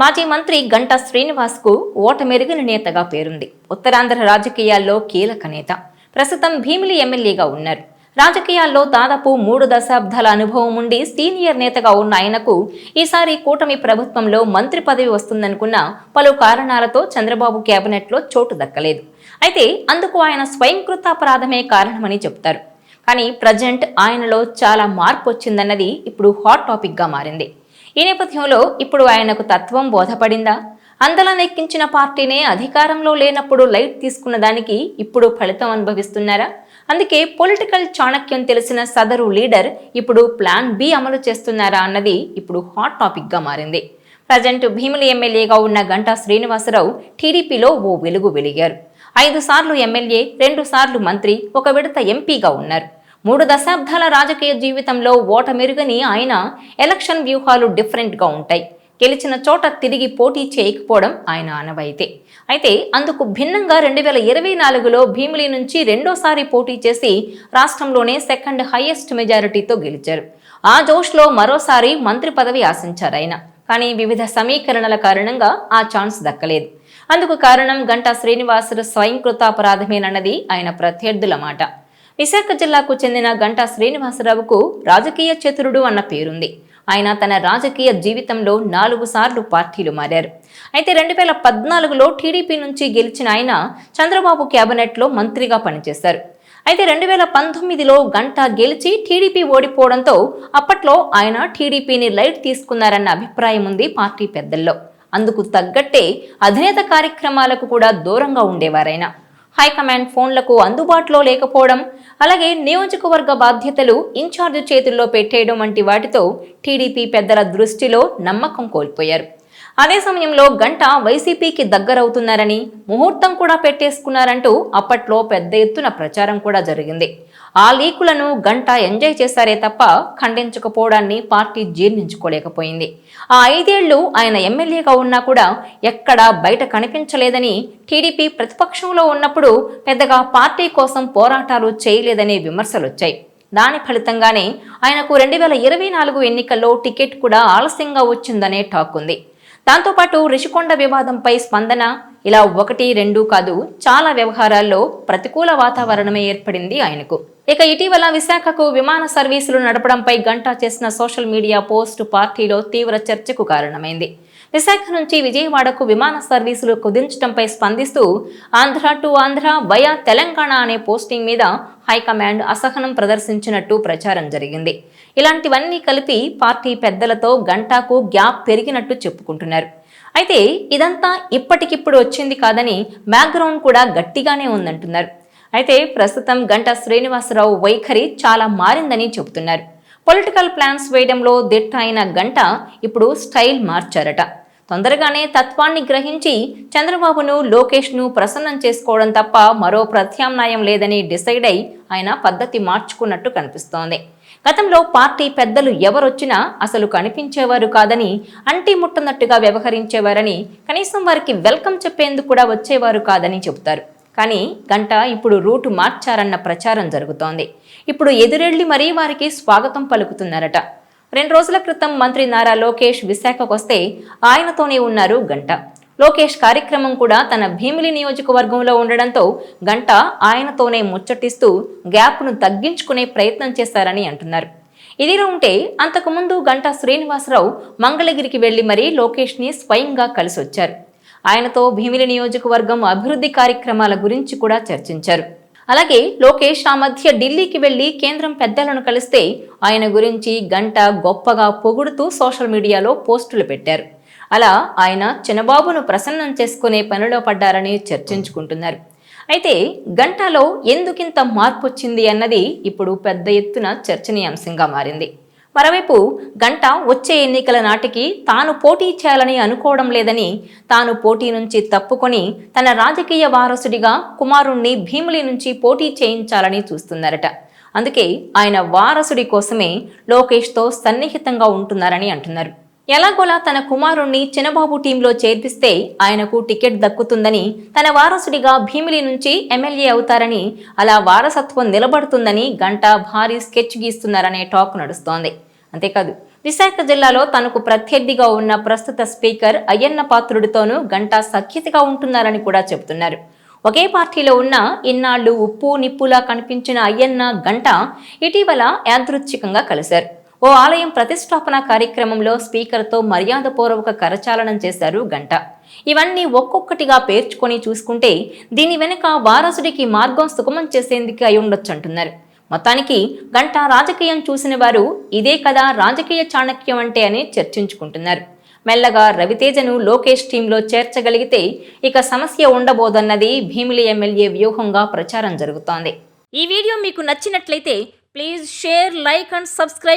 మాజీ మంత్రి గంటా శ్రీనివాస్కు ఓటమెరుగిన నేతగా పేరుంది. ఉత్తరాంధ్ర రాజకీయాల్లో కీలక నేత. ప్రస్తుతం భీమిలి ఎమ్మెల్యేగా ఉన్నారు. రాజకీయాల్లో దాదాపు మూడు దశాబ్దాల అనుభవం ఉండి సీనియర్ నేతగా ఉన్న ఆయనకు ఈసారి కూటమి ప్రభుత్వంలో మంత్రి పదవి వస్తుందనుకున్న పలు కారణాలతో చంద్రబాబు కేబినెట్లో చోటు దక్కలేదు. అయితే అందుకు ఆయన స్వయంకృతాపరాధమే కారణమని చెప్తారు. కానీ ప్రజెంట్ ఆయనలో చాలా మార్పు వచ్చిందన్నది ఇప్పుడు హాట్ టాపిక్గా మారింది. ఈ నేపథ్యంలో ఇప్పుడు ఆయనకు తత్వం బోధపడిందా? అందలనెక్కించిన పార్టీనే అధికారంలో లేనప్పుడు లైట్ తీసుకున్న దానికి ఇప్పుడు ఫలితం అనుభవిస్తున్నారా? అందుకే పొలిటికల్ చాణక్యం తెలిసిన సదరు లీడర్ ఇప్పుడు ప్లాన్ బి అమలు చేస్తున్నారా అన్నది ఇప్పుడు హాట్ టాపిక్గా మారింది. ప్రజెంట్ భీములి ఎమ్మెల్యేగా ఉన్న గంటా శ్రీనివాసరావు టీడీపీలో ఓ వెలుగు వెలిగారు. ఐదు సార్లు ఎమ్మెల్యే రెండు సార్లు మంత్రి ఒక విడత ఎంపీగా ఉన్నారు. మూడు దశాబ్దాల రాజకీయ జీవితంలో ఓట మెరుగని ఆయన ఎలక్షన్ వ్యూహాలు డిఫరెంట్గా ఉంటాయి. గెలిచిన చోట తిరిగి పోటీ చేయకపోవడం ఆయన అనవైతే అయితే అందుకు భిన్నంగా రెండు వేల ఇరవై నాలుగులో భీమిలి నుంచి రెండోసారి పోటీ చేసి రాష్ట్రంలోనే సెకండ్ హైయెస్ట్ మెజారిటీతో గెలిచారు. ఆ జోష్లో మరోసారి మంత్రి పదవి ఆశించారు ఆయన. కానీ వివిధ సమీకరణల కారణంగా ఆ ఛాన్స్ దక్కలేదు. అందుకు కారణం గంటా శ్రీనివాసులు స్వయంకృతాపరాధమేనన్నది ఆయన ప్రత్యర్థుల మాట. విశాఖ జిల్లాకు చెందిన గంటా శ్రీనివాసరావుకు రాజకీయ చతురుడు అన్న పేరుంది. ఆయన తన రాజకీయ జీవితంలో నాలుగు సార్లు పార్టీలు మారారు. అయితే రెండు వేల పద్నాలుగులో టీడీపీ నుంచి గెలిచిన ఆయన చంద్రబాబు కేబినెట్లో మంత్రిగా పనిచేశారు. అయితే రెండు వేల పంతొమ్మిదిలో గంట గెలిచి టీడీపీ ఓడిపోవడంతో అప్పట్లో ఆయన టీడీపీని లైట్ తీసుకున్నారన్న అభిప్రాయం ఉంది పార్టీ పెద్దల్లో. అందుకు తగ్గట్టే అధినేత కార్యక్రమాలకు కూడా దూరంగా ఉండేవారైనా. హైకమాండ్ ఫోన్లకు అందుబాటులో లేకపోవడం అలాగే నియోజకవర్గ బాధ్యతలు ఇన్ఛార్జ్ చేతుల్లో పెట్టేయడం వంటి వాటితో టీడీపీ పెద్దల దృష్టిలో నమ్మకం కోల్పోయారు. అదే సమయంలో గంట వైసీపీకి దగ్గరవుతున్నారని ముహూర్తం కూడా పెట్టేసుకున్నారంటూ అప్పట్లో పెద్ద ఎత్తున ప్రచారం కూడా జరిగింది. ఆ లీకులను గంట ఎంజాయ్ చేశారే తప్ప ఖండించకపోవడాన్ని పార్టీ జీర్ణించుకోలేకపోయింది. ఆ ఐదేళ్ళు ఆయన ఎమ్మెల్యేగా ఉన్నా కూడా ఎక్కడా బయట కనిపించలేదని టీడీపీ ప్రతిపక్షంలో ఉన్నప్పుడు పెద్దగా పార్టీ కోసం పోరాటాలు చేయలేదనే విమర్శలు వచ్చాయి దాని ఫలితంగానే ఆయనకు రెండు వేల ఇరవై నాలుగు ఎన్నికల్లో టికెట్ కూడా ఆలస్యంగా వచ్చిందనే టాక్ ఉంది. దాంతోపాటు రిషికొండ వివాదంపై స్పందన ఇలా ఒకటి రెండు కాదు చాలా వ్యవహారాల్లో ప్రతికూల వాతావరణమే ఏర్పడింది ఆయనకు. ఇక ఇటీవల విశాఖకు విమాన సర్వీసులు నడపడంపై గంటా చేసిన సోషల్ మీడియా పోస్ట్ పార్టీలో తీవ్ర చర్చకు కారణమైంది. విశాఖ నుంచి విజయవాడకు విమాన సర్వీసులు కుదించడంపై స్పందిస్తూ ఆంధ్ర టు ఆంధ్ర వయా తెలంగాణ అనే పోస్టింగ్ మీద హైకమాండ్ అసహనం ప్రదర్శించినట్టు ప్రచారం జరిగింది. ఇలాంటివన్నీ కలిపి పార్టీ పెద్దలతో గంటాకు గ్యాప్ పెరిగినట్టు చెప్పుకుంటున్నారు. అయితే ఇదంతా ఇప్పటికిప్పుడు వచ్చింది కాదని బ్యాక్గ్రౌండ్ కూడా గట్టిగానే ఉందంటున్నారు. అయితే ప్రస్తుతం గంటా శ్రీనివాసరావు వైఖరి చాలా మారిందని చెబుతున్నారు. పొలిటికల్ ప్లాన్స్ వేయడంలో దిట్ట అయిన గంట ఇప్పుడు స్టైల్ మార్చారట. తొందరగానే తత్వాన్ని గ్రహించి చంద్రబాబును లోకేష్ను ప్రసన్నం చేసుకోవడం తప్ప మరో ప్రత్యామ్నాయం లేదని డిసైడ్ అయి ఆయన పద్ధతి మార్చుకున్నట్టు కనిపిస్తోంది. గతంలో పార్టీ పెద్దలు ఎవరొచ్చినా అసలు కనిపించేవారు కాదని అంటి ముట్టనట్టుగా వ్యవహరించేవారని కనీసం వారికి వెల్కమ్ చెప్పేందుకు కూడా వచ్చేవారు కాదని చెబుతారు. కానీ గంట ఇప్పుడు రూటు మార్చారన్న ప్రచారం జరుగుతోంది. ఇప్పుడు ఎదురెళ్ళి మరీ వారికి స్వాగతం పలుకుతున్నారట. రెండు రోజుల క్రితం మంత్రి నారా లోకేష్ విశాఖకు వస్తే ఆయనతోనే ఉన్నారు గంట. లోకేష్ కార్యక్రమం కూడా తన భీమిలి నియోజకవర్గంలో ఉండడంతో గంట ఆయనతోనే ముచ్చటిస్తూ గ్యాప్ను తగ్గించుకునే ప్రయత్నం చేశారని అంటున్నారు. ఇదిలా ఉంటే అంతకుముందు గంటా శ్రీనివాసరావు మంగళగిరికి వెళ్ళి మరీ లోకేష్ని స్వయంగా కలిసి వచ్చారు ఆయనతో భీమిలి నియోజకవర్గం అభివృద్ధి కార్యక్రమాల గురించి కూడా చర్చించారు. అలాగే లోకేష్ ఆ మధ్య ఢిల్లీకి వెళ్ళి కేంద్రం పెద్దలను కలిస్తే ఆయన గురించి గంట గొప్పగా పొగుడుతూ సోషల్ మీడియాలో పోస్టులు పెట్టారు. అలా ఆయన చిన్నబాబును ప్రసన్నం చేసుకునే పనిలో పడ్డారని చర్చించుకుంటున్నారు. అయితే గంటలో ఎందుకింత మార్పు వచ్చింది అన్నది ఇప్పుడు పెద్ద ఎత్తున చర్చనీయాంశంగా మారింది. మరోవైపు గంట వచ్చే ఎన్నికల నాటికి తాను పోటీ చేయాలని అనుకోవడం లేదని తాను పోటీ నుంచి తప్పుకొని తన రాజకీయ వారసుడిగా కుమారుణ్ణి భీములి నుంచి పోటీ చేయించాలని చూస్తున్నారట. అందుకే ఆయన వారసుడి కోసమే లోకేష్తో సన్నిహితంగా ఉంటున్నారని అంటున్నారు. ఎలాగోలా తన కుమారుణ్ణి చిన్నబాబు టీంలో చేర్పిస్తే ఆయనకు టికెట్ దక్కుతుందని తన వారసుడిగా భీమిలి నుంచి ఎమ్మెల్యే అవుతారని అలా వారసత్వం నిలబడుతుందని గంట భారీ స్కెచ్ గీస్తున్నారనే టాక్ నడుస్తోంది. అంతేకాదు విశాఖ జిల్లాలో తనకు ప్రత్యర్థిగా ఉన్న ప్రస్తుత స్పీకర్ అయ్యన్న పాత్రుడితోనూ గంటా సఖ్యతగా ఉంటున్నారని కూడా చెబుతున్నారు. ఒకే పార్టీలో ఉన్న ఇన్నాళ్ళు ఉప్పు నిప్పులా కనిపించిన అయ్యన్న గంట ఇటీవల యాదృచ్ఛికంగా కలిశారు. ఓ ఆలయం ప్రతిష్టాపన కార్యక్రమంలో స్పీకర్తో మర్యాదపూర్వక కరచాలనం చేశారు గంట. ఇవన్నీ ఒక్కొక్కటిగా పేర్చుకొని చూసుకుంటే దీని వెనుక వారసుడికి మార్గం సుగమం చేసేందుకు అయి ఉండొచ్చు అంటున్నారు. మొత్తానికి గంట రాజకీయం చూసిన వారు ఇదే కదా రాజకీయ చాణక్యం అంటే అని చర్చించుకుంటున్నారు. మెల్లగా రవితేజను లోకేష్ టీంలో చేర్చగలిగితే ఇక సమస్య ఉండబోదన్నది భీమిలి ఎమ్మెల్యే వ్యూహంగా ప్రచారం జరుగుతోంది. ఈ వీడియో మీకు నచ్చినట్లయితే please share like and subscribe